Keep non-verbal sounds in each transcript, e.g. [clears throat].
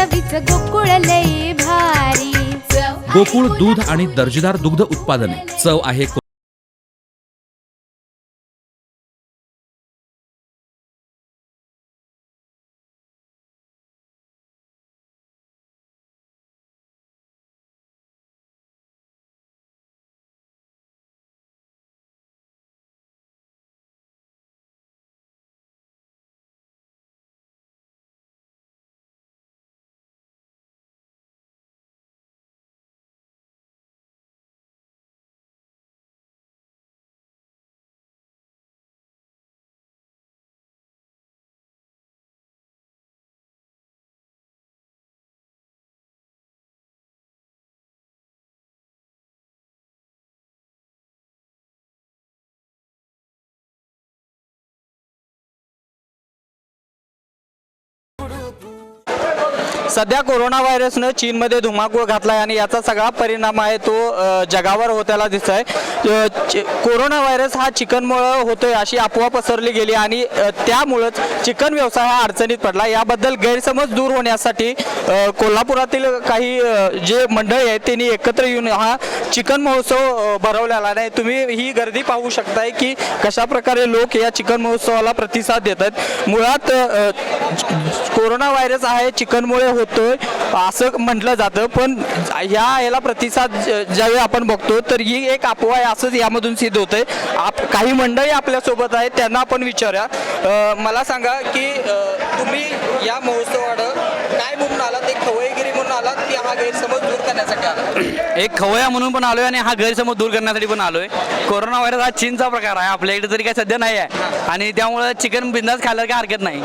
चवीच गोकुळ लई भारी. गोकुळ दूध आणि दर्जेदार दुग्ध उत्पादने. चव आहे सध्या कोरोना व्हायरसनं चीनमध्ये धुमाकूळ घातला आहे आणि याचा सगळा परिणाम आहे तो जगावर होताना दिसत आहे कोरोना व्हायरस हा चिकनमुळं होतोय अशी अफवा पसरली गेली आणि त्यामुळंच चिकन व्यवसाय हा अडचणीत पडला. याबद्दल गैरसमज दूर होण्यासाठी कोल्हापुरातील काही जे मंडळी आहेत त्यांनी एकत्र येऊन हा चिकन महोत्सव भरवलेला नाही तुम्ही ही गर्दी पाहू शकताय की कशा प्रकारे लोक या चिकन महोत्सवाला प्रतिसाद देत आहेत मुळात कोरोना व्हायरस आहे चिकनमुळे होतोय. असं म्हटलं जातं. पण ह्या याला प्रतिसाद ज्यावेळी आपण बघतो तर ही एक अफवा आहे असंच यामधून सिद्ध होतंय. आप काही मंडळी आपल्यासोबत आहेत त्यांना आपण विचारूया. मला सांगा की तुम्ही या महोत्सवाकडं काय म्हणून आलात? एक खवयगिरी म्हणून आलात की हा गैरसमज दूर करण्यासाठी आलात? [clears throat] एक खवया म्हणून पण आलोय आणि हा गैरसमज दूर करण्यासाठी पण आलोय. कोरोना व्हायरस हा चीनचा प्रकार आहे. आपल्या इकडे तरी काय सध्या नाही आहे. आणि त्यामुळे चिकन बिंदास खायला काय हरकत नाही.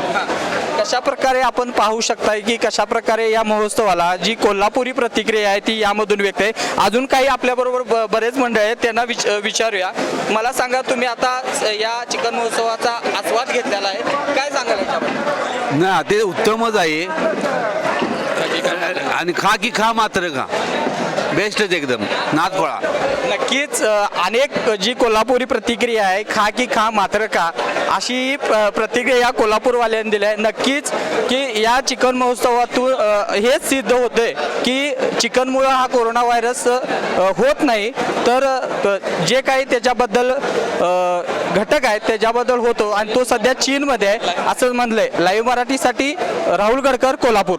कशा प्रकारे आपण पाहू शकताय की कशा प्रकारे या महोत्सवाला जी कोल्हापुरी प्रतिक्रिया आहे ती यामधून व्यक्त आहे? अजून काही आपल्याबरोबर ब- बरेच मंडळ आहेत त्यांना विच विचारूया. मला सांगा तुम्ही आता या चिकन महोत्सवाचा आस्वाद घेतलेला आहे. काय सांगाल याच्याबद्दल? ना ते उत्तमच आहे. आणि खा की खा मात्र खा. बेस्टच एकदम. नाथपोळा नक्कीच अनेक जी कोल्हापुरी प्रतिक्रिया आहे खा की खा मात्र का अशी प्रतिक्रिया या कोल्हापूरवाल्यांनी दिली आहे. नक्कीच की या चिकन महोत्सवातून हेच सिद्ध होते की चिकनमुळं हा कोरोना व्हायरस होत नाही. तर जे काही त्याच्याबद्दल घटक आहेत त्याच्याबद्दल होतो. आणि तो सध्या चीनमध्ये आहे असं म्हणलंय. लाईव्ह मराठीसाठी राहुल गडकर कोल्हापूर.